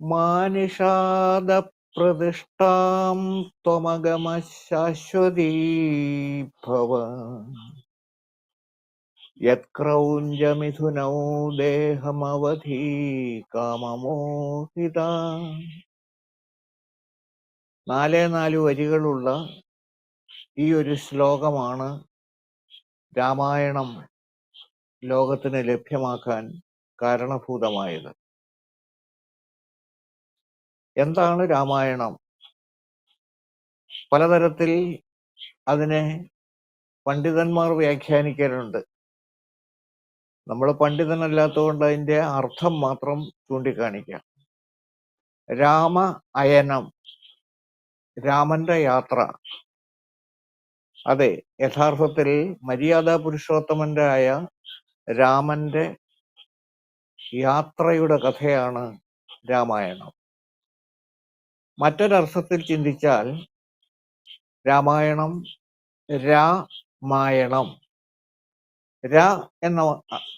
മാനിഷാദപ്രതിഷ്ഠാം ഭവ. യത്ക്രൗഞ്ചമിഥുനൗ ദേഹമവധി കാമമോഹിത. നാലേ നാല് വരികളുള്ള ഈ ഒരു ശ്ലോകമാണ് രാമായണം ലോകത്തിന് ലഭ്യമാക്കാൻ കാരണഭൂതമായത്. എന്താണ് രാമായണം? പലതരത്തിൽ അതിനെ പണ്ഡിതന്മാർ വ്യാഖ്യാനിക്കാറുണ്ട് നമ്മൾ പണ്ഡിതനല്ലാത്തതുകൊണ്ട് അതിന്റെ അർത്ഥം മാത്രം ചൂണ്ടിക്കാണിക്കാം. രാമ അയനം രാമന്റെ യാത്ര. അതെ യഥാർത്ഥത്തിൽ മര്യാദ പുരുഷോത്തമന്റെ ആയ രാമന്റെ യാത്രയുടെ കഥയാണ് രാമായണം. മറ്റൊരർത്ഥത്തിൽ ചിന്തിച്ചാൽ രാമായണം രാമായണം. ര എന്ന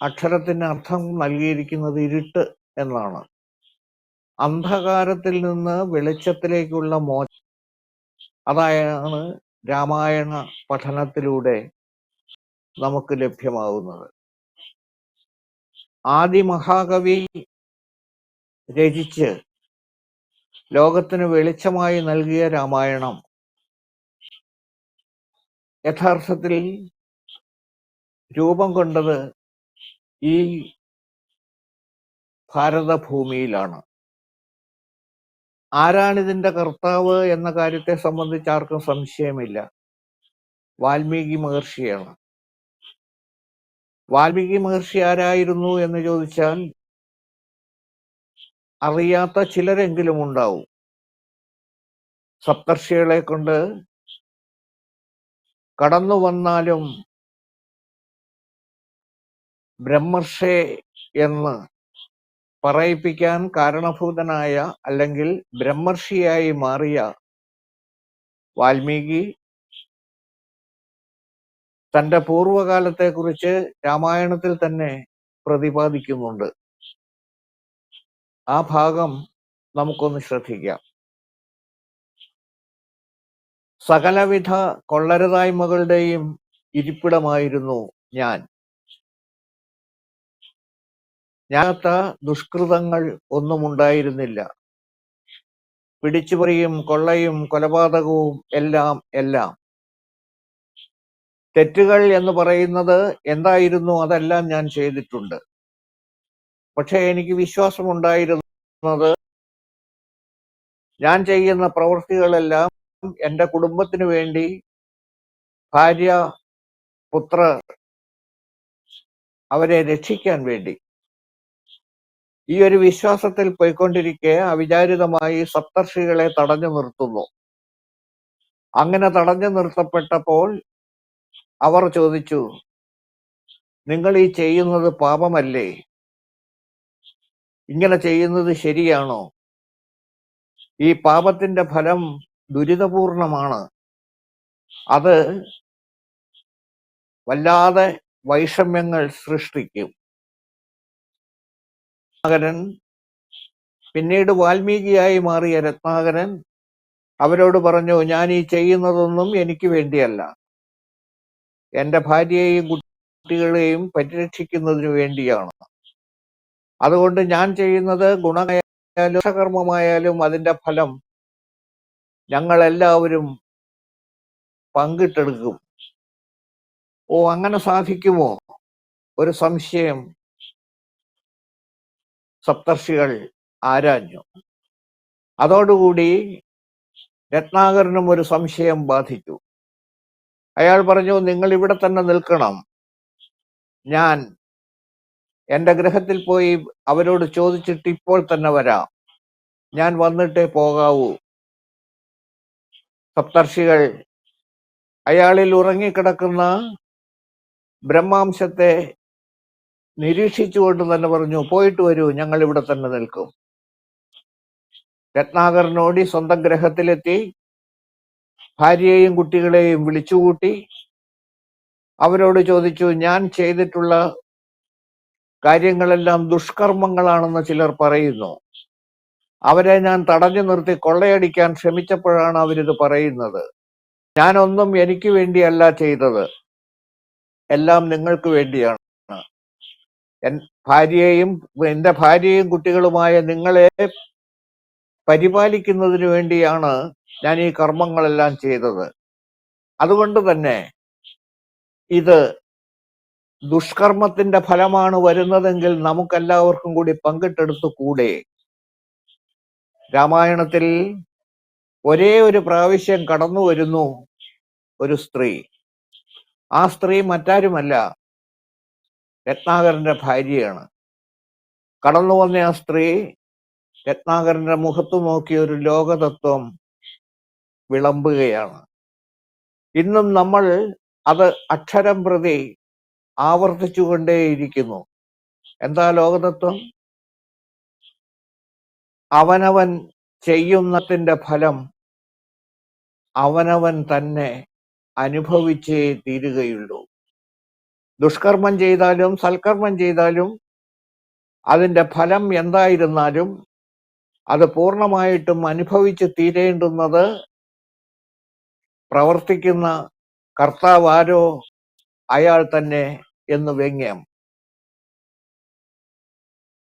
അക്ഷരത്തിന് അർത്ഥം നൽകിയിരിക്കുന്നത് ഇരുട്ട് എന്നാണ്. അന്ധകാരത്തിൽ നിന്ന് വെളിച്ചത്തിലേക്കുള്ള മോ അതാണ് രാമായണ പഠനത്തിലൂടെ നമുക്ക് ലഭ്യമാകുന്നത്. ആദി മഹാകവി രചിച്ച് ലോകത്തിന് വെളിച്ചമായി നൽകിയ രാമായണം. യഥാർത്ഥത്തിൽ രൂപം കൊണ്ടത് ഈ ഭാരതഭൂമിയിലാണ്. ആരാണിതിന്റെ കർത്താവ് എന്ന കാര്യത്തെ സംബന്ധിച്ച് ആർക്കും സംശയമില്ല. വാൽമീകി മഹർഷിയാണ്. വാൽമീകി മഹർഷി ആരായിരുന്നു എന്ന് ചോദിച്ചാൽ അറിയാത്ത ചിലരെങ്കിലും ഉണ്ടാവും. സപ്തർഷികളെ കൊണ്ട് കടന്നു വന്നാലും ബ്രഹ്മർഷേ എന്ന് പറയിപ്പിക്കാൻ കാരണഭൂതനായ അല്ലെങ്കിൽ ബ്രഹ്മർഷിയായി മാറിയ വാൽമീകി തന്റെ പൂർവകാലത്തെക്കുറിച്ച് രാമായണത്തിൽ തന്നെ പ്രതിപാദിക്കുന്നുണ്ട്. ആ ഭാഗം നമുക്കൊന്ന് ശ്രദ്ധിക്കാം. സകലവിധ കൊള്ളരുതായ്മകളുടെയും ഇരിപ്പിടമായിരുന്നു ഞാൻ. ഞാത്ത ദുഷ്കൃതങ്ങൾ ഒന്നും ഉണ്ടായിരുന്നില്ല. പിടിച്ചുപറിയും കൊള്ളയും കൊലപാതകവും എല്ലാം എല്ലാം. തെറ്റുകൾ എന്ന് പറയുന്നത് എന്തായിരുന്നു അതെല്ലാം ഞാൻ ചെയ്തിട്ടുണ്ട്. പക്ഷെ എനിക്ക് വിശ്വാസമുണ്ടായിരുന്നത് ഞാൻ ചെയ്യുന്ന പ്രവൃത്തികളെല്ലാം എന്റെ കുടുംബത്തിന് വേണ്ടി ഭാര്യ പുത്ര അവരെ രക്ഷിക്കാൻ വേണ്ടി. ഈ ഒരു വിശ്വാസത്തിൽ പോയിക്കൊണ്ടിരിക്കെ അവിചാരിതമായി സപ്തർഷികളെ തടഞ്ഞു നിർത്തുന്നു. അങ്ങനെ തടഞ്ഞു നിർത്തപ്പെട്ടപ്പോൾ അവർ ചോദിച്ചു നിങ്ങൾ ഈ ചെയ്യുന്നത് പാപമല്ലേ? ഇങ്ങനെ ചെയ്യുന്നത് ശരിയാണോ? ഈ പാപത്തിന്റെ ഫലം ദുരിതപൂർണമാണ്. അത് വല്ലാതെ വൈഷമ്യങ്ങൾ സൃഷ്ടിക്കും. രത്നാകരൻ പിന്നീട് വാൽമീകിയായി മാറിയ രത്നാകരൻ അവരോട് പറഞ്ഞു ഞാൻ ഈ ചെയ്യുന്നതൊന്നും എനിക്ക് വേണ്ടിയല്ല. എന്റെ ഭാര്യയെയും കുട്ടികളെയും പരിരക്ഷിക്കുന്നതിന് വേണ്ടിയാണ്. അതുകൊണ്ട് ഞാൻ ചെയ്യുന്നത് ഗുണമായാലും കർമ്മമായാലും അതിന്റെ ഫലം ഞങ്ങൾ എല്ലാവരും പങ്കിട്ടെടുക്കും. ഓ അങ്ങനെ സാധിക്കുമോ? ഒരു സംശയം. സപ്തർഷികൾ ആരാഞ്ഞു. അതോടുകൂടി രത്നാകരനും ഒരു സംശയം ബാധിച്ചു. അയാൾ പറഞ്ഞു നിങ്ങൾ ഇവിടെ തന്നെ നിൽക്കണം. ഞാൻ എന്റെ ഗ്രഹത്തിൽ പോയി അവരോട് ചോദിച്ചിട്ട് ഇപ്പോൾ തന്നെ വരാം. ഞാൻ വന്നിട്ടേ പോകാവൂ. സപ്തർഷികൾ അയാളിൽ ഉറങ്ങിക്കിടക്കുന്ന ബ്രഹ്മാംശത്തെ നിരീക്ഷിച്ചുകൊണ്ട് തന്നെ പറഞ്ഞു പോയിട്ട് വരൂ ഞങ്ങൾ ഇവിടെ തന്നെ നിൽക്കും. രത്നാകരനോടി സ്വന്തം ഗ്രഹത്തിലെത്തി ഭാര്യയെയും കുട്ടികളെയും വിളിച്ചുകൂട്ടി. അവരോട് ചോദിച്ചു ഞാൻ ചെയ്തിട്ടുള്ള കാര്യങ്ങളെല്ലാം ദുഷ്കർമ്മങ്ങളാണെന്ന് ചിലർ പറയുന്നു. അവരെ ഞാൻ തടഞ്ഞു നിർത്തി കൊള്ളയടിക്കാൻ ശ്രമിച്ചപ്പോഴാണ് അവരിത് പറയുന്നത്. ഞാനൊന്നും എനിക്ക് വേണ്ടിയല്ല ചെയ്തത്. എല്ലാം നിങ്ങൾക്ക് വേണ്ടിയാണ്. എൻ ഭാര്യയെയും എന്റെ ഭാര്യയും കുട്ടികളുമായ നിങ്ങളെ പരിപാലിക്കുന്നതിന് വേണ്ടിയാണ് ഞാൻ ഈ കർമ്മങ്ങളെല്ലാം ചെയ്തത്. അതുകൊണ്ട് തന്നെ ഇത് ദുഷ്കർമ്മത്തിന്റെ ഫലമാണ് വരുന്നതെങ്കിൽ നമുക്കെല്ലാവർക്കും കൂടി പങ്കിട്ടെടുത്തു കൂടെ. രാമായണത്തിൽ ഒരേ ഒരു പ്രാവശ്യം കടന്നു വരുന്നു ഒരു സ്ത്രീ. ആ സ്ത്രീ മറ്റാരുമല്ല രത്നാകരന്റെ ഭാര്യയാണ്. കടന്നു വന്ന ആ സ്ത്രീ രത്നാകരന്റെ മുഖത്ത് നോക്കി ഒരു ലോകതത്വം വിളമ്പുകയാണ്. ഇന്നും നമ്മൾ അത് അക്ഷരം പ്രതി ആവർത്തിച്ചുകൊണ്ടേയിരിക്കുന്നു. എന്താ ലോകതത്വം? അവനവൻ ചെയ്യുന്നതിന്റെ ഫലം അവനവൻ തന്നെ അനുഭവിച്ചേ തീരുകയുള്ളൂ. ദുഷ്കർമ്മം ചെയ്താലും സൽക്കർമ്മം ചെയ്താലും അതിന്റെ ഫലം എന്തായിരുന്നാലും അത് പൂർണമായിട്ടും അനുഭവിച്ച് തീരേണ്ടുന്നത് പ്രവർത്തിക്കുന്ന കർത്താവാരോ അയാൾ തന്നെ എന്ന് വ്യംഗ്യം.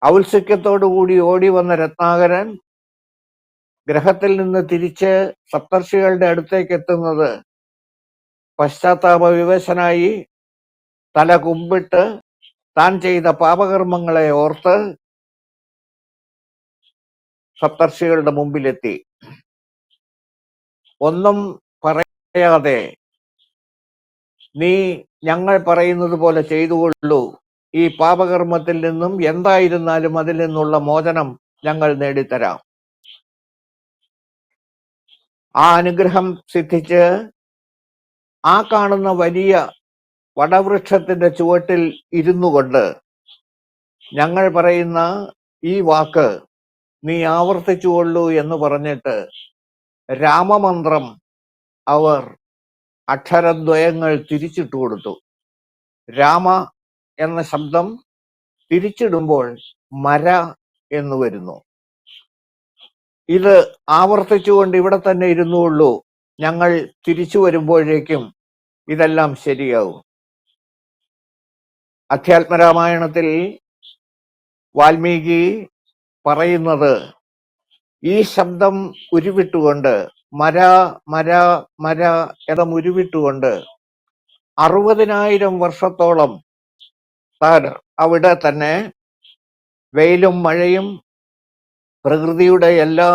ഔത്സുക്യത്തോടുകൂടി ഓടി വന്ന രത്നാകരൻ ഗ്രഹത്തിൽ നിന്ന് തിരിച്ച് സപ്തർഷികളുടെ അടുത്തേക്ക് എത്തുന്നത് പശ്ചാത്താപ വിവശനായി തല കുമ്പിട്ട് താൻ ചെയ്ത പാപകർമ്മങ്ങളെ ഓർത്ത് സപ്തർഷികളുടെ മുമ്പിലെത്തി. ഒന്നും പറയാതെ നീ ഞങ്ങൾ പറയുന്നത് പോലെ ചെയ്തുകൊള്ളൂ. ഈ പാപകർമ്മത്തിൽ നിന്നും എന്തായിരുന്നാലും അതിൽ നിന്നുള്ള മോചനം ഞങ്ങൾ നേടിത്തരാം. ആ അനുഗ്രഹം സിദ്ധിച്ച് ആ കാണുന്ന വലിയ വടവൃക്ഷത്തിന്റെ ചുവട്ടിൽ ഇരുന്നു കൊണ്ട് ഞങ്ങൾ പറയുന്ന ഈ വാക്ക് നീ ആവർത്തിച്ചുകൊള്ളൂ എന്ന് പറഞ്ഞിട്ട് രാമമന്ത്രം അവർ അക്ഷരദ്വയങ്ങൾ തിരിച്ചിട്ട് കൊടുത്തു. രാമ എന്ന ശബ്ദം തിരിച്ചിടുമ്പോൾ മര എന്ന് വരുന്നു. ഇത് ആവർത്തിച്ചുകൊണ്ട് ഇവിടെ തന്നെ ഇരുന്നുള്ളൂ. ഞങ്ങൾ തിരിച്ചു വരുമ്പോഴേക്കും ഇതെല്ലാം ശരിയാവും. അധ്യാത്മരാമായണത്തിൽ വാൽമീകി പറയുന്നത് ഈ ശബ്ദം ഉരുവിട്ടുകൊണ്ട് മര മര മര എന്ന ഉരുവിട്ടുകൊണ്ട് അറുപതിനായിരം വർഷത്തോളം താൻ അവിടെ തന്നെ വെയിലും മഴയും പ്രകൃതിയുടെ എല്ലാ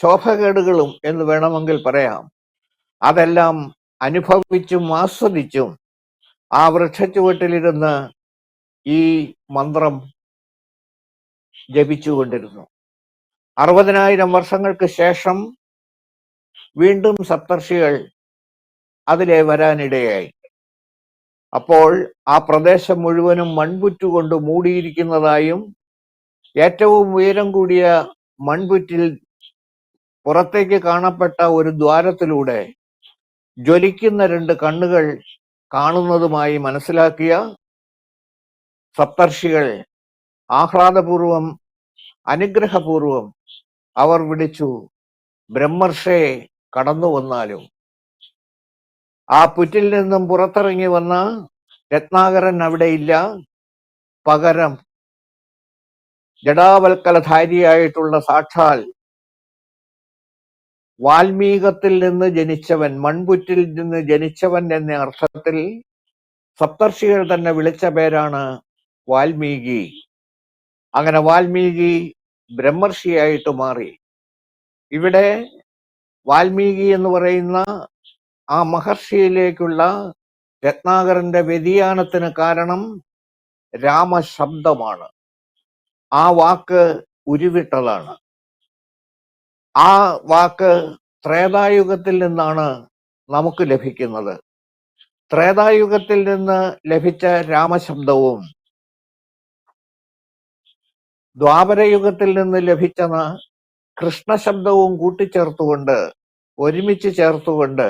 ശോഭകേടുകളും എന്ന് വേണമെങ്കിൽ പറയാം. അതെല്ലാം അനുഭവിച്ചും ആസ്വദിച്ചും ആ വൃക്ഷച്ചുവട്ടിലിരുന്ന് ഈ മന്ത്രം ജപിച്ചുകൊണ്ടിരുന്നു. അറുപതിനായിരം വർഷങ്ങൾക്ക് ശേഷം വീണ്ടും സപ്തർഷികൾ അതിലെ വരാനിടയായി. അപ്പോൾ ആ പ്രദേശം മുഴുവനും മൺപുറ്റുകൊണ്ട് മൂടിയിരിക്കുന്നതായും ഏറ്റവും ഉയരം കൂടിയ മൺപുറ്റിൽ പുറത്തേക്ക് കാണപ്പെട്ട ഒരു ദ്വാരത്തിലൂടെ ജ്വലിക്കുന്ന രണ്ട് കണ്ണുകൾ കാണുന്നതുമായി മനസ്സിലാക്കിയ സപ്തർഷികൾ ആഹ്ലാദപൂർവം അനുഗ്രഹപൂർവം അവർ വിളിച്ചു ബ്രഹ്മർഷേ കടന്നു വന്നാലും. ആ പുറ്റിൽ നിന്നും പുറത്തിറങ്ങി വന്ന രത്നാകരൻ അവിടെയില്ല. പകരം ജഡാവൽക്കലധാരിയായിട്ടുള്ള സാക്ഷാൽ വാൽമീകത്തിൽ നിന്ന് ജനിച്ചവൻ മൺപുറ്റിൽ നിന്ന് ജനിച്ചവൻ എന്ന അർത്ഥത്തിൽ സപ്തർഷികൾ തന്നെ വിളിച്ച പേരാണ് വാൽമീകി. അങ്ങനെ വാൽമീകി ബ്രഹ്മർഷിയായിട്ട് മാറി. ഇവിടെ വാൽമീകി എന്ന് പറയുന്ന ആ മഹർഷിയിലേക്കുള്ള രത്നാകരന്റെ വ്യതിയാനത്തിന് കാരണം രാമശബ്ദമാണ്. ആ വാക്ക് ഉരുവിട്ടതാണ്. ആ വാക്ക് ത്രേതായുഗത്തിൽ നിന്നാണ് നമുക്ക് ലഭിക്കുന്നത്. ത്രേതായുഗത്തിൽ നിന്ന് ലഭിച്ച രാമശബ്ദവും ദ്വാപരയുഗത്തിൽ നിന്ന് ലഭിച്ച കൃഷ്ണശബ്ദവും കൂട്ടിച്ചേർത്തുകൊണ്ട് ഒരുമിച്ച് ചേർത്തുകൊണ്ട്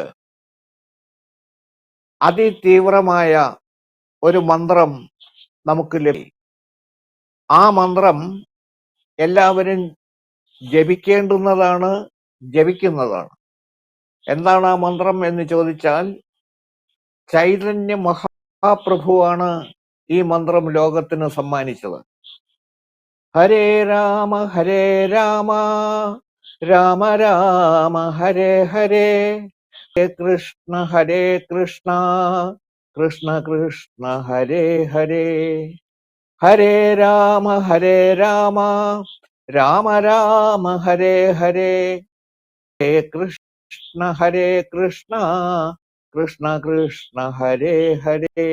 അതിതീവ്രമായ ഒരു മന്ത്രം നമുക്ക് ലഭി ആ മന്ത്രം എല്ലാവരും ജപിക്കേണ്ടുന്നതാണ് ജപിക്കുന്നതാണ്. എന്താണ് ആ മന്ത്രം എന്ന് ചോദിച്ചാൽ ചൈതന്യ മഹാപ്രഭുവാണ് ഈ മന്ത്രം ലോകത്തിന് സമ്മാനിച്ചത്. ഹരേ രാമ ഹരേ രാമ രാമ രാമ ഹരേ ഹരേ ഹരേ കൃഷ്ണ ഹരേ കൃഷ്ണ കൃഷ്ണ കൃഷ്ണ ഹരേ ഹരേ ഹരേ രാമ ഹരേ രാമ രാമ രാമ ഹരേ ഹരേ ഹരേ കൃഷ്ണ ഹരേ കൃഷ്ണ കൃഷ്ണ കൃഷ്ണ ഹരേ ഹരേ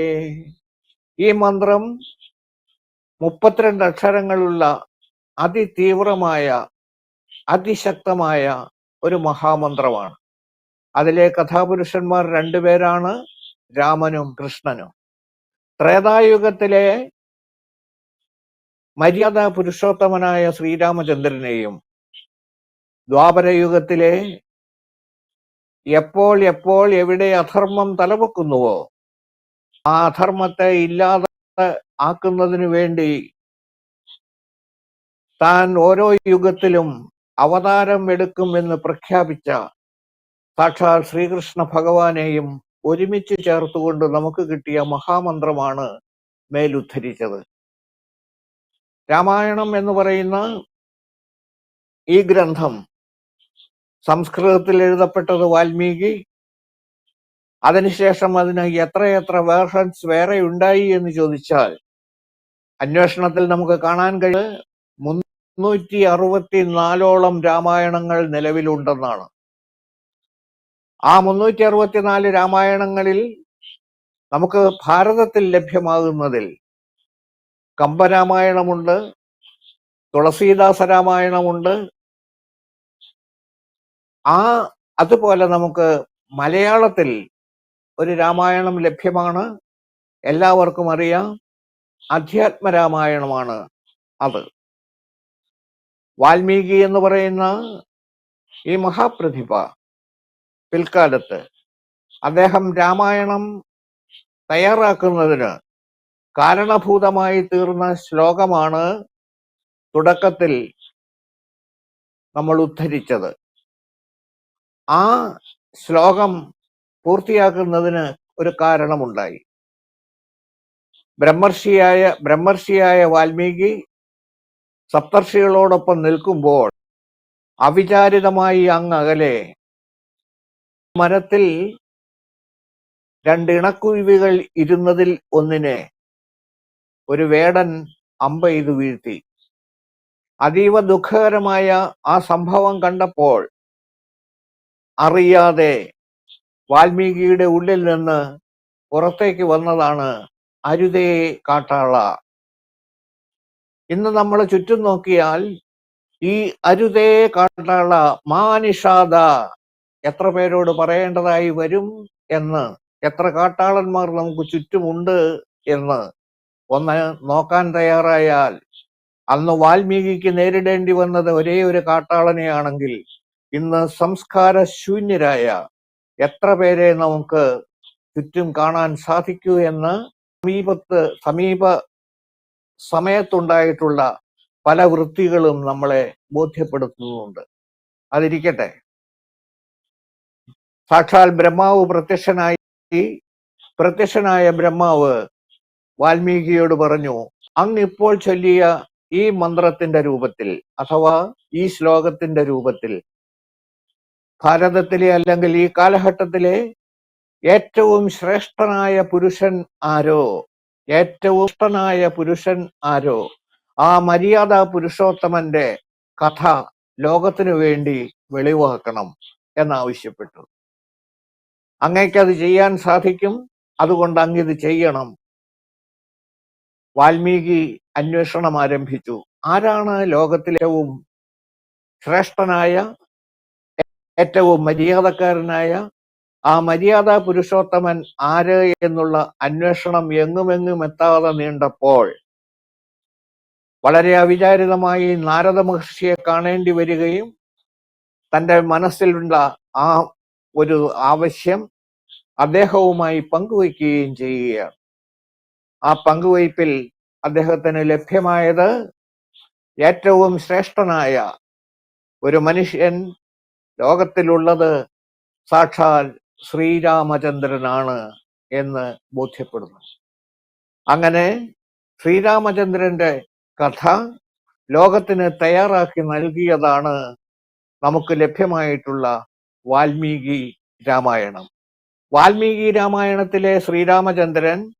ഈ മന്ത്രം മുപ്പത്തിരണ്ട് അക്ഷരങ്ങളുള്ള അതിതീവ്രമായ അതിശക്തമായ ഒരു മഹാമന്ത്രമാണ്. അതിലെ കഥാപുരുഷന്മാർ രണ്ടുപേരാണ് രാമനും കൃഷ്ണനും. ത്രേതായുഗത്തിലെ മര്യാദ പുരുഷോത്തമനായ ശ്രീരാമചന്ദ്രനെയും ദ്വാപരയുഗത്തിലെ എപ്പോൾ എപ്പോൾ എവിടെ അധർമ്മം തലപൊക്കുന്നുവോ ആ അധർമ്മത്തെ ഇല്ലാതെ ആക്കുന്നതിനു വേണ്ടി താൻ ഓരോ യുഗത്തിലും അവതാരം എടുക്കുമെന്ന് പ്രഖ്യാപിച്ച സാക്ഷാൽ ശ്രീകൃഷ്ണ ഭഗവാനെയും ഒരുമിച്ച് ചേർത്തുകൊണ്ട് നമുക്ക് കിട്ടിയ മഹാമന്ത്രമാണ് മേലുദ്ധരിച്ചത്. രാമായണം എന്ന് പറയുന്ന ഈ ഗ്രന്ഥം സംസ്കൃതത്തിൽ എഴുതപ്പെട്ടത് വാൽമീകി. അതിനുശേഷം അതിന് എത്രയെത്ര വേർഷൻസ് വേറെ ഉണ്ടായി എന്ന് ചോദിച്ചാൽ അന്വേഷണത്തിൽ നമുക്ക് കാണാൻ കഴിയും മുന്നൂറ്റി അറുപത്തി നാലോളം രാമായണങ്ങൾ നിലവിലുണ്ടെന്നാണ്. ആ മുന്നൂറ്റി അറുപത്തിനാല് രാമായണങ്ങളിൽ നമുക്ക് ഭാരതത്തിൽ ലഭ്യമാകുന്നതിൽ കമ്പരാമായണമുണ്ട് തുളസീദാസ രാമായണമുണ്ട്. ആ അതുപോലെ നമുക്ക് മലയാളത്തിൽ ഒരു രാമായണം ലഭ്യമാണ്. എല്ലാവർക്കും അറിയാം. അധ്യാത്മ രാമായണമാണ് അത്. വാൽമീകി എന്ന് പറയുന്ന ഈ മഹാപ്രതിഭ പിൽക്കാലത്ത് അദ്ദേഹം രാമായണം തയ്യാറാക്കുന്നതിന് കാരണഭൂതമായി തീർന്ന ശ്ലോകമാണ് തുടക്കത്തിൽ നമ്മൾ ഉദ്ധരിച്ചത്. ആ ശ്ലോകം പൂർത്തിയാക്കുന്നതിന് ഒരു കാരണമുണ്ടായി. ബ്രഹ്മർഷിയായ ബ്രഹ്മർഷിയായ വാൽമീകി സപ്തർഷികളോടൊപ്പം നിൽക്കുമ്പോൾ അവിചാരിതമായി അങ്ങ് അകലെ മരത്തിൽ രണ്ടിണക്കുരുവികൾ ഇരുന്നതിൽ ഒന്നിനെ ഒരു വേടൻ അമ്പ അമ്പെയ്തു വീഴ്ത്തി. അതീവ ദുഃഖകരമായ ആ സംഭവം കണ്ടപ്പോൾ അറിയാതെ വാൽമീകിയുടെ ഉള്ളിൽ നിന്ന് പുറത്തേക്ക് വന്നതാണ് അരുതേ കാട്ടാള. ഇന്ന് നമ്മൾ ചുറ്റും നോക്കിയാൽ ഈ അരുതേ കാട്ടാള മാനിഷാദ എത്ര പേരോട് പറയേണ്ടതായി വരും എന്ന് എത്ര കാട്ടാളന്മാർ നമുക്ക് ചുറ്റുമുണ്ട് എന്ന് ഒന്ന് നോക്കാൻ തയ്യാറായാൽ അന്ന് വാൽമീകിക്ക് നേരിടേണ്ടി വന്നത് ഒരേ ഒരു കാട്ടാളനെയാണെങ്കിൽ ഇന്ന് സംസ്കാര ശൂന്യരായ എത്ര പേരെ നമുക്ക് ചുറ്റും കാണാൻ സാധിക്കൂ എന്ന് സമീപത്ത് സമീപ സമയത്തുണ്ടായിട്ടുള്ള പല വൃത്തികളും നമ്മളെ ബോധ്യപ്പെടുത്തുന്നുണ്ട്. അതിരിക്കട്ടെ. സാക്ഷാൽ ബ്രഹ്മാവ് പ്രത്യക്ഷനായി പ്രത്യക്ഷനായ ബ്രഹ്മാവ് വാൽമീകിയോട് പറഞ്ഞു അങ്ങ് ഇപ്പോൾ ചൊല്ലിയ ഈ മന്ത്രത്തിന്റെ രൂപത്തിൽ അഥവാ ഈ ശ്ലോകത്തിന്റെ രൂപത്തിൽ ഭാരതത്തിലെ അല്ലെങ്കിൽ ഈ കാലഘട്ടത്തിലെ ഏറ്റവും ശ്രേഷ്ഠനായ പുരുഷൻ ആരോ? ഏറ്റവും ഇഷ്ടനായ പുരുഷൻ ആരോ? ആ മര്യാദ പുരുഷോത്തമന്റെ കഥ ലോകത്തിനു വേണ്ടി വെളിവാക്കണം എന്നാവശ്യപ്പെട്ടു. അങ്ങേക്കത് ചെയ്യാൻ സാധിക്കും. അതുകൊണ്ട് അങ്ങിത് ചെയ്യണം. വാൽമീകി അന്വേഷണം ആരംഭിച്ചു. ആരാണ് ലോകത്തിലേറ്റവും ശ്രേഷ്ഠനായ ഏറ്റവും മര്യാദക്കാരനായ ആ മര്യാദ പുരുഷോത്തമൻ ആര് എന്നുള്ള അന്വേഷണം എങ്ങുമെങ്ങും എത്താതെ നീണ്ടപ്പോൾ വളരെ അവിചാരിതമായി നാരദ മഹർഷിയെ കാണേണ്ടി വരികയും തന്റെ മനസ്സിലുള്ള ആ ഒരു ആവശ്യം അദ്ദേഹവുമായി പങ്കുവയ്ക്കുകയും ചെയ്യുകയാണ്. ആ പങ്കുവയ്പിൽ അദ്ദേഹത്തിന് ലഭ്യമായത് ഏറ്റവും ശ്രേഷ്ഠനായ ഒരു മനുഷ്യൻ ലോകത്തിലുള്ളത് സാക്ഷാൽ ശ്രീരാമചന്ദ്രനാണ് എന്ന് ബോധ്യപ്പെടുന്നു. അങ്ങനെ ശ്രീരാമചന്ദ്രന്റെ കഥ ലോകത്തിന് തയ്യാറാക്കി നൽകിയതാണ് നമുക്ക് ലഭ്യമായിട്ടുള്ള വാൽമീകി രാമായണം. വാൽമീകി രാമായണത്തിലെ ശ്രീരാമചന്ദ്രൻ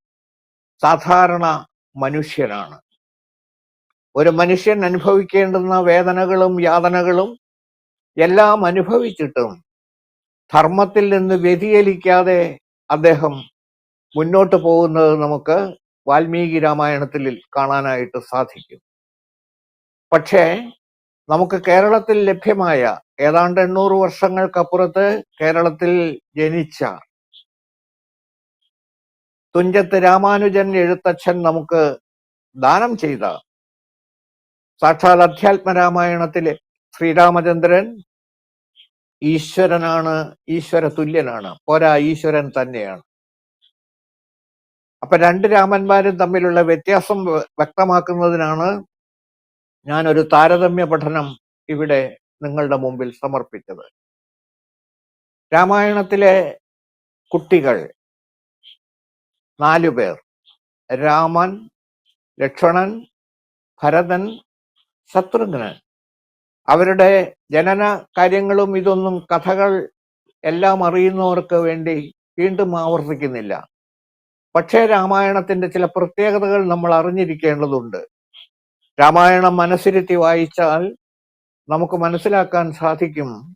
സാധാരണ മനുഷ്യനാണ്. ഒരു മനുഷ്യൻ അനുഭവിക്കേണ്ടുന്ന വേദനകളും യാതനകളും എല്ലാം അനുഭവിച്ചിട്ടും ധർമ്മത്തിൽ നിന്ന് വ്യതിചലിക്കാതെ അദ്ദേഹം മുന്നോട്ട് പോകുന്നത് നമുക്ക് വാൽമീകി രാമായണത്തിൽ കാണാനായിട്ട് സാധിക്കും. പക്ഷേ നമുക്ക് കേരളത്തിൽ ലഭ്യമായ ഏതാണ്ട് എണ്ണൂറ് വർഷങ്ങൾക്കപ്പുറത്ത് കേരളത്തിൽ ജനിച്ച തുഞ്ചത്ത് രാമാനുജൻ എഴുത്തച്ഛൻ നമുക്ക് ദാനം ചെയ്ത സാക്ഷാൽ അധ്യാത്മ രാമായണത്തിലെ ശ്രീരാമചന്ദ്രൻ ഈശ്വരനാണ് ഈശ്വര തുല്യനാണ് പോരാ ഈശ്വരൻ തന്നെയാണ്. അപ്പൊ രണ്ട് രാമന്മാരും തമ്മിലുള്ള വ്യത്യാസം വ്യ- വ്യക്തമാക്കുന്നതിനാണ് ഞാൻ ഒരു താരതമ്യ പഠനം ഇവിടെ നിങ്ങളുടെ മുമ്പിൽ സമർപ്പിച്ചത്. രാമായണത്തിലെ കുട്ടികൾ നാലു പേർ. രാമൻ ലക്ഷ്മണൻ ഭരതൻ ശത്രുഘ്നൻ. അവരുടെ ജനന കാര്യങ്ങളും ഇതൊന്നും കഥകൾ എല്ലാം അറിയുന്നവർക്ക് വേണ്ടി വീണ്ടും ആവർത്തിക്കുന്നില്ല. പക്ഷേ രാമായണത്തിന്റെ ചില പ്രത്യേകതകൾ നമ്മൾ അറിഞ്ഞിരിക്കേണ്ടതുണ്ട്. രാമായണം മനസ്സിരുത്തി വായിച്ചാൽ നമുക്ക് മനസ്സിലാക്കാൻ സാധിക്കും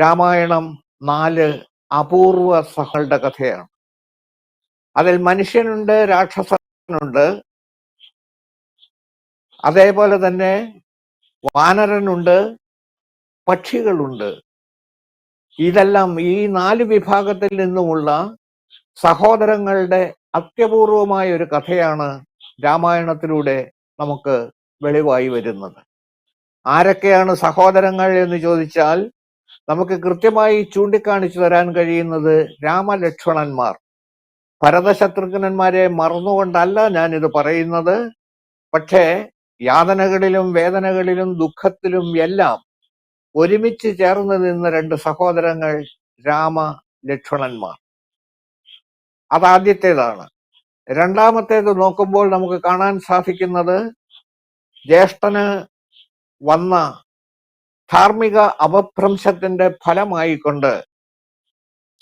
രാമായണം നാല് അപൂർവ സഹകളുടെ കഥയാണ്. അതിൽ മനുഷ്യനുണ്ട് രാക്ഷസനുണ്ട്. അതേപോലെ തന്നെ വാനരനുണ്ട് പക്ഷികളുണ്ട്. ഇതെല്ലാം ഈ നാല് വിഭാഗത്തിൽ നിന്നുമുള്ള സഹോദരങ്ങളുടെ അത്യപൂർവമായ ഒരു കഥയാണ് രാമായണത്തിലൂടെ നമുക്ക് വെളിവായി വരുന്നത്. ആരൊക്കെയാണ് സഹോദരങ്ങൾ എന്ന് ചോദിച്ചാൽ നമുക്ക് കൃത്യമായി ചൂണ്ടിക്കാണിച്ചു തരാൻ കഴിയുന്നത് രാമലക്ഷ്മണന്മാർ. ഭരതശത്രുഘ്നന്മാരെ മറന്നുകൊണ്ടല്ല ഞാനിത് പറയുന്നത്. പക്ഷേ യാതനകളിലും വേദനകളിലും ദുഃഖത്തിലും എല്ലാം ഒരുമിച്ച് ചേർന്ന് നിന്ന രണ്ട് സഹോദരങ്ങൾ രാമ ലക്ഷ്മണന്മാർ. അതാദ്യത്തേതാണ് രണ്ടാമത്തേത് നോക്കുമ്പോൾ നമുക്ക് കാണാൻ സാധിക്കുന്നത് ജ്യേഷ്ഠന് വന്ന ധാർമ്മിക അപഭ്രംശത്തിന്റെ ഫലമായിക്കൊണ്ട്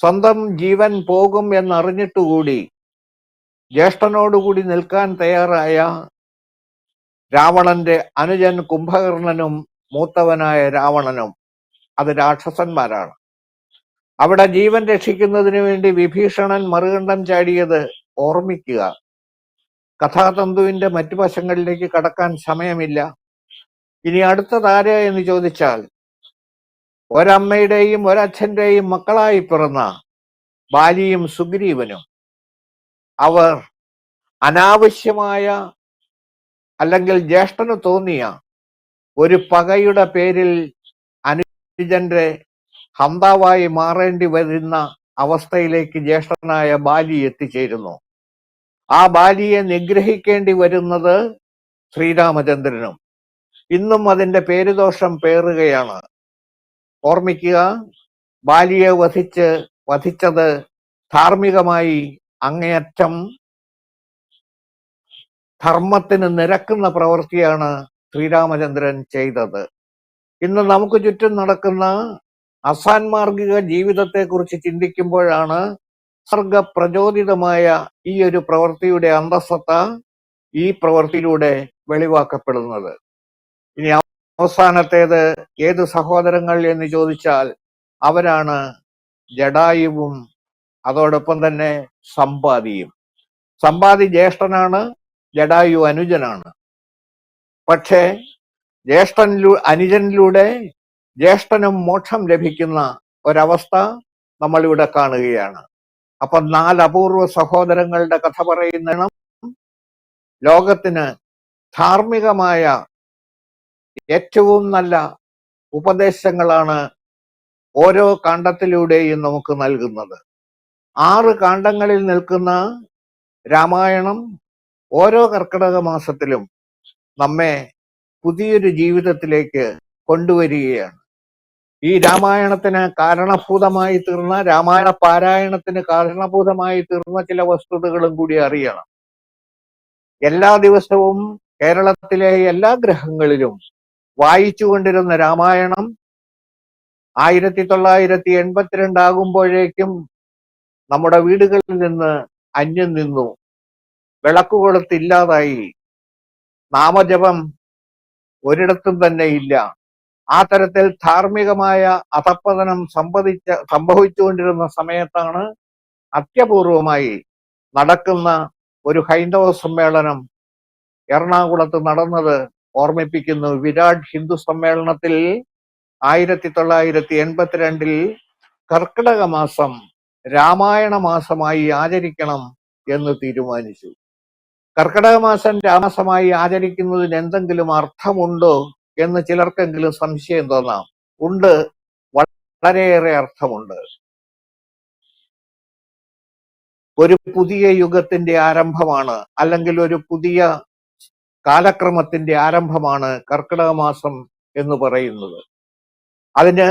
സ്വന്തം ജീവൻ പോകും എന്നറിഞ്ഞിട്ടുകൂടി ജ്യേഷ്ഠനോടുകൂടി നിൽക്കാൻ തയ്യാറായ രാവണന്റെ അനുജൻ കുംഭകർണനും മൂത്തവനായ രാവണനും അത് രാക്ഷസന്മാരാണ്. അവിടെ ജീവൻ രക്ഷിക്കുന്നതിനു വേണ്ടി വിഭീഷണൻ മറുകണ്ഠം ചാടിയത് ഓർമ്മിക്കുക. കഥാതന്തുവിന്റെ മറ്റു വശങ്ങളിലേക്ക് കടക്കാൻ സമയമില്ല. ഇനി അടുത്തതാര എന്ന് ചോദിച്ചാൽ ഒരമ്മയുടെയും ഒരച്ഛന്റെയും മക്കളായി പിറന്ന ബാലിയും സുഗ്രീവനും. അവർ അനാവശ്യമായ അല്ലെങ്കിൽ ജ്യേഷ്ഠന് തോന്നിയ ഒരു പകയുടെ പേരിൽ അനുജന്റെ ഹന്താവായി മാറേണ്ടി വരുന്ന അവസ്ഥയിലേക്ക് ജ്യേഷ്ഠനായ ബാലി എത്തിച്ചേരുന്നു. ആ ബാലിയെ നിഗ്രഹിക്കേണ്ടി വരുന്നത് ശ്രീരാമചന്ദ്രനും. ഇന്നും അതിന്റെ പേരുദോഷം പേറുകയാണ്. ഓർമ്മിക്കുക ബാലിയെ വധിച്ച് വധിച്ചത് ധാർമ്മികമായി അങ്ങേയറ്റം ധർമ്മത്തിന് നിരക്കുന്ന പ്രവൃത്തിയാണ് ശ്രീരാമചന്ദ്രൻ ചെയ്തത്. ഇന്ന് നമുക്ക് ചുറ്റും നടക്കുന്ന അസാൻമാർഗിക ജീവിതത്തെക്കുറിച്ച് ചിന്തിക്കുമ്പോഴാണ് സർഗ പ്രചോദിതമായ ഈ ഒരു പ്രവൃത്തിയുടെ അന്തസ്സത്ത ഈ പ്രവൃത്തിയിലൂടെ വെളിവാക്കപ്പെടുന്നത്. ഇനി അവസാനത്തേത് ഏത് സഹോദരങ്ങൾ എന്ന് ചോദിച്ചാൽ അവരാണ് ജഡായുവും അതോടൊപ്പം തന്നെ സമ്പാദിയും. സമ്പാദി ജ്യേഷ്ഠനാണ് ജഡായു അനുജനാണ്. പക്ഷേ ജ്യേഷ്ഠനിലൂ അനുജനിലൂടെ ജ്യേഷ്ഠനും മോക്ഷം ലഭിക്കുന്ന ഒരവസ്ഥ നമ്മളിവിടെ കാണുകയാണ്. അപ്പൊ നാല് അപൂർവ സഹോദരങ്ങളുടെ കഥ പറയുന്ന ലോകത്തിന് ധാർമ്മികമായ ഏറ്റവും നല്ല ഉപദേശങ്ങളാണ് ഓരോ കാണ്ഡത്തിലൂടെയും നമുക്ക് നൽകുന്നത്. ആറ് കാണ്ഡങ്ങളിൽ നിൽക്കുന്ന രാമായണം ഓരോ കർക്കിടക മാസത്തിലും നമ്മെ പുതിയൊരു ജീവിതത്തിലേക്ക് കൊണ്ടുവരികയാണ്. ഈ രാമായണത്തിന് കാരണഭൂതമായി തീർന്ന രാമായണ പാരായണത്തിന് കാരണഭൂതമായി തീർന്ന ചില വസ്തുതകളും കൂടി അറിയണം. എല്ലാ ദിവസവും കേരളത്തിലെ എല്ലാ ഗ്രഹങ്ങളിലും വായിച്ചുകൊണ്ടിരുന്ന രാമായണം ആയിരത്തി തൊള്ളായിരത്തി എൺപത്തിരണ്ട് ആകുമ്പോഴേക്കും നമ്മുടെ വീടുകളിൽ നിന്ന് അന്യം നിന്നു. വിളക്കുകൊളുത്തില്ലാതായി. നാമജപം ഒരിടത്തും തന്നെ ഇല്ല. ആ തരത്തിൽ ധാർമ്മികമായ അധപ്പതനം സംഭവിച്ച സംഭവിച്ചുകൊണ്ടിരുന്ന സമയത്താണ് അത്യപൂർവമായി നടക്കുന്ന ഒരു ഹൈന്ദവ സമ്മേളനം എറണാകുളത്ത് നടന്നത്. ഓർമ്മിപ്പിക്കുന്നു വിരാട് ഹിന്ദു സമ്മേളനത്തിൽ ആയിരത്തി തൊള്ളായിരത്തി എൺപത്തിരണ്ടിൽ കർക്കിടക മാസം രാമായണ മാസമായി ആചരിക്കണം എന്ന് തീരുമാനിച്ചു. കർക്കിടക മാസം രാമസമായി ആചരിക്കുന്നതിന് എന്തെങ്കിലും അർത്ഥമുണ്ടോ എന്ന് ചിലർക്കെങ്കിലും സംശയം തോന്നാം. ഉണ്ട്. വളരെയേറെ അർത്ഥമുണ്ട്. ഒരു പുതിയ യുഗത്തിന്റെ ആരംഭമാണ് അല്ലെങ്കിൽ ഒരു പുതിയ കാലക്രമത്തിന്റെ ആരംഭമാണ് കർക്കിടക മാസം എന്ന് പറയുന്നത്. അതിന്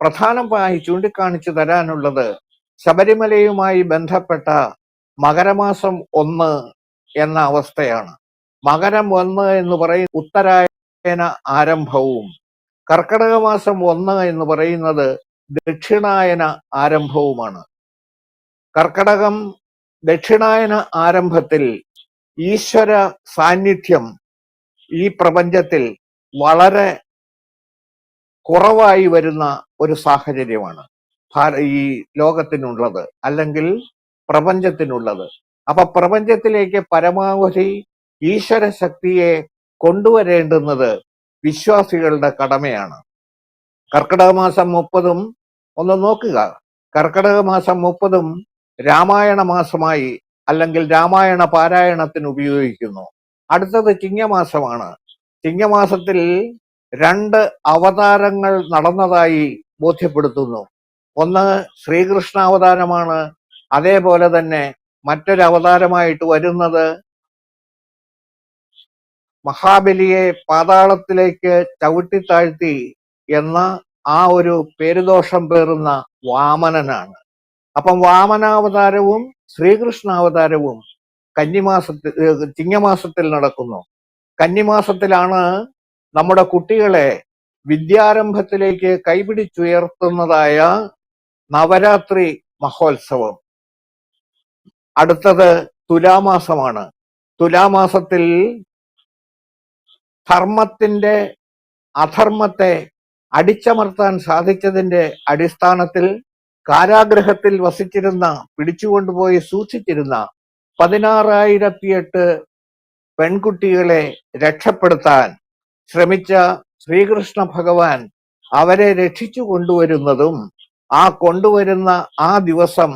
പ്രധാനമായി ചൂണ്ടിക്കാണിച്ചു തരാനുള്ളത് ശബരിമലയുമായി ബന്ധപ്പെട്ട മകരമാസം ഒന്ന് എന്ന അവസ്ഥയാണ്. മകരം ഒന്ന് എന്ന് പറയുന്ന ഉത്തരായന ആരംഭവും കർക്കടക മാസം ഒന്ന് എന്ന് പറയുന്നത് ദക്ഷിണായന ആരംഭവുമാണ്. കർക്കടകം ദക്ഷിണായന ആരംഭത്തിൽ ഈശ്വര സാന്നിധ്യം ഈ പ്രപഞ്ചത്തിൽ വളരെ കുറവായി വരുന്ന ഒരു സാഹചര്യമാണ്. ഈ ലോകത്തിനുള്ളത് അല്ലെങ്കിൽ പ്രപഞ്ചത്തിനുള്ളത്. അപ്പൊ പ്രപഞ്ചത്തിലേക്ക് പരമാവധി ഈശ്വര ശക്തിയെ കൊണ്ടുവരേണ്ടുന്നത് വിശ്വാസികളുടെ കടമയാണ്. കർക്കിടക മാസം മുപ്പതും ഒന്ന് നോക്കുക. കർക്കിടക മാസം മുപ്പതും രാമായണ മാസമായി അല്ലെങ്കിൽ രാമായണ പാരായണത്തിന് ഉപയോഗിക്കുന്നു. അടുത്തത് ചിങ്ങമാസമാണ്. ചിങ്ങമാസത്തിൽ രണ്ട് അവതാരങ്ങൾ നടന്നതായി ബോധ്യപ്പെടുത്തുന്നു. ഒന്ന് ശ്രീകൃഷ്ണാവതാരമാണ്. അതേപോലെ തന്നെ മറ്റൊരു അവതാരമായിട്ട് വരുന്നത് മഹാബലിയെ പാതാളത്തിലേക്ക് ചവിട്ടിത്താഴ്ത്തി എന്ന ആ ഒരു പേരുദോഷം പേറുന്ന വാമനനാണ്. അപ്പം വാമനാവതാരവും ശ്രീകൃഷ്ണാവതാരവും കന്നിമാസത്തിൽ ചിങ്ങമാസത്തിൽ നടക്കുന്നു. കന്നിമാസത്തിലാണ് നമ്മുടെ കുട്ടികളെ വിദ്യാരംഭത്തിലേക്ക് കൈപിടിച്ചുയർത്തുന്നതായ നവരാത്രി മഹോത്സവം. അടുത്തത് തുലാമാസമാണ്. തുലാമാസത്തിൽ ധർമ്മത്തിന്റെ അധർമ്മത്തെ അടിച്ചമർത്താൻ സാധിച്ചതിന്റെ അടിസ്ഥാനത്തിൽ കാരാഗ്രഹത്തിൽ വസിച്ചിരുന്ന പിടിച്ചുകൊണ്ടുപോയി സൂക്ഷിച്ചിരുന്ന പതിനാറായിരത്തിയെട്ട് പെൺകുട്ടികളെ രക്ഷപ്പെടുത്താൻ ശ്രമിച്ച ശ്രീകൃഷ്ണ ഭഗവാൻ അവരെ രക്ഷിച്ചു കൊണ്ടുവരുന്നതും ആ കൊണ്ടുവരുന്ന ആ ദിവസം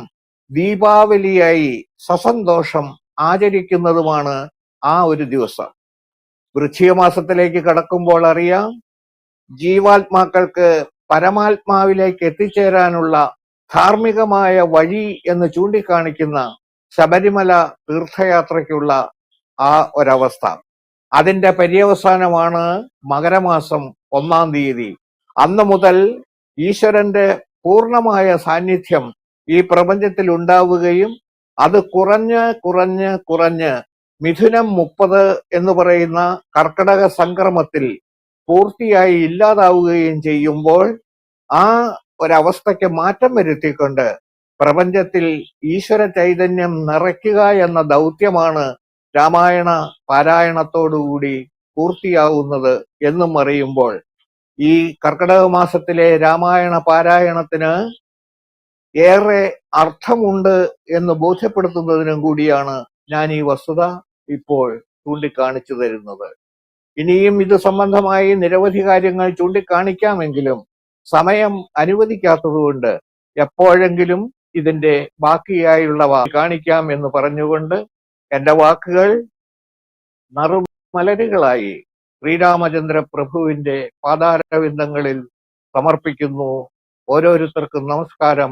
ദീപാവലിയായി സസന്തോഷം ആചരിക്കുന്നതുമാണ് ആ ഒരു ദിവസം. വൃശ്ചിക മാസത്തിലേക്ക് കടക്കുമ്പോൾ അറിയാം ജീവാത്മാക്കൾക്ക് പരമാത്മാവിലേക്ക് എത്തിച്ചേരാനുള്ള ധാർമ്മികമായ വഴി എന്ന് ചൂണ്ടിക്കാണിക്കുന്ന ശബരിമല തീർത്ഥയാത്രയ്ക്കുള്ള ആ ഒരവസ്ഥ. അതിന്റെ പര്യവസാനമാണ് മകരമാസം ഒന്നാം തീയതി. അന്ന് മുതൽ ഈശ്വരന്റെ പൂർണമായ സാന്നിധ്യം ഈ പ്രപഞ്ചത്തിൽ ഉണ്ടാവുകയും അത് കുറഞ്ഞ് കുറഞ്ഞ് കുറഞ്ഞ് മിഥുനം മുപ്പത് എന്ന് പറയുന്ന കർക്കടക സംക്രമത്തിൽ പൂർത്തിയായി ഇല്ലാതാവുകയും ചെയ്യുമ്പോൾ ആ ഒരവസ്ഥയ്ക്ക് മാറ്റം വരുത്തിക്കൊണ്ട് പ്രപഞ്ചത്തിൽ ഈശ്വര ചൈതന്യം നിറയ്ക്കുക എന്ന ദൗത്യമാണ് രാമായണ പാരായണത്തോടുകൂടി പൂർത്തിയാവുന്നത് എന്നും അറിയുമ്പോൾ ഈ കർക്കിടക മാസത്തിലെ രാമായണ പാരായണത്തിന് ഏറെ അർത്ഥമുണ്ട് എന്ന് ബോധ്യപ്പെടുത്തുന്നതിനും കൂടിയാണ് ഞാൻ ഈ വസ്തുത ഇപ്പോൾ ചൂണ്ടിക്കാണിച്ചു തരുന്നത്. ഇനിയും ഇത് സംബന്ധമായി നിരവധി കാര്യങ്ങൾ ചൂണ്ടിക്കാണിക്കാമെങ്കിലും സമയം അനുവദിക്കാത്തതുകൊണ്ട് എപ്പോഴെങ്കിലും ഇതിന്റെ ബാക്കിയായുള്ളവ കാണിക്കാം എന്ന് പറഞ്ഞുകൊണ്ട് എന്റെ വാക്കുകൾ നറുമലരുകളായി ശ്രീരാമചന്ദ്ര പ്രഭുവിന്റെ പാതാരവിന്ദങ്ങളിൽ സമർപ്പിക്കുന്നു. ഓരോരുത്തർക്കും നമസ്കാരം.